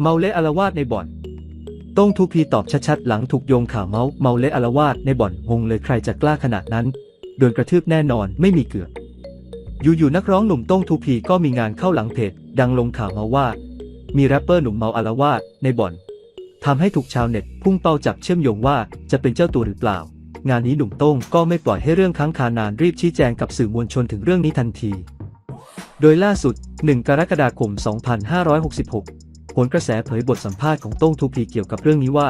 เมาเละอารวาสในบ่อนต้องทูพีตอบชัดๆ หลังถูกโยงข่าวเมาเมาเละอารวาสในบ่อนงงเลยใครจะกล้าขนาดนั้น โดนกระทืบแน่นอนไม่มีเกือบอยู่ๆนักร้องหนุ่มต้องทูพีก็มีงานเข้าหลังเพจดังลงข่าวมาว่า มีแรปเปอร์หนุ่มเมาอารวาสในบ่อนทำให้ถูกชาวเน็ตพุ่งเป้าจับเชื่อมโยงว่าจะเป็นเจ้าตัวหรือเปล่า งานนี้หนุ่มโต้งก็ไม่ปล่อยให้เรื่องค้างคานานรีบชี้แจงกับสื่อมวลชนถึงเรื่องนี้ทันที โดยล่าสุด 1 กรกฎาคม 2566 ผลกระแสเผยบทสัมภาษณ์ของโต้งทูพีเกี่ยวกับเรื่องนี้ว่า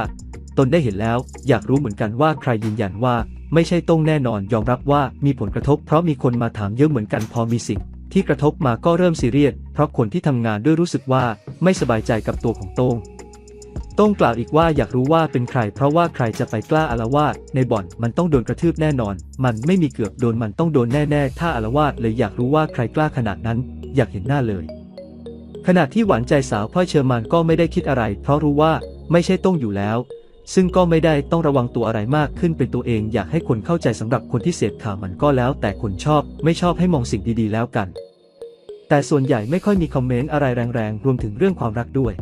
ตนได้เห็นแล้ว อยากรู้เหมือนกันว่าใครยืนยันว่า ไม่ใช่โต้งแน่นอนยอมรับว่ามีผลกระทบ เพราะมีคนมาถามเยอะเหมือนกันพอมีสิ่ง ที่กระทบมาก็เริ่มซีเรียสเพราะคนที่ทำงานด้วยรู้สึกว่าไม่สบายใจกับตัวของโต้งโต้งกล่าวอีกว่าอยากรู้ว่าเป็นใคร เพราะว่าใครจะไปกล้าอาละวาดในบ่อนมันต้องโดนกระทืบแน่นอน มันไม่มีเกือบโดนมันต้องโดนแน่ๆ ถ้าอาละวาดเลยอยากรู้ว่าใครกล้าขนาดนั้น อยากเห็นหน้าเลย ขณะที่หวานใจสาวพลอยเชอร์มานก็ไม่ได้คิดอะไร เพราะรู้ว่าไม่ใช่ต้องอยู่แล้ว ซึ่งก็ไม่ได้ต้องระวังตัวอะไรมากขึ้นเป็นตัวเองอยากให้คนเข้าใจสำหรับคนที่เสพข่าวมันก็แล้ว แต่คนชอบไม่ชอบให้มองสิ่งดีๆแล้วกัน แต่ส่วนใหญ่ไม่ค่อยมีคอมเมนต์อะไรแรงๆรวมถึงเรื่องความรักด้วย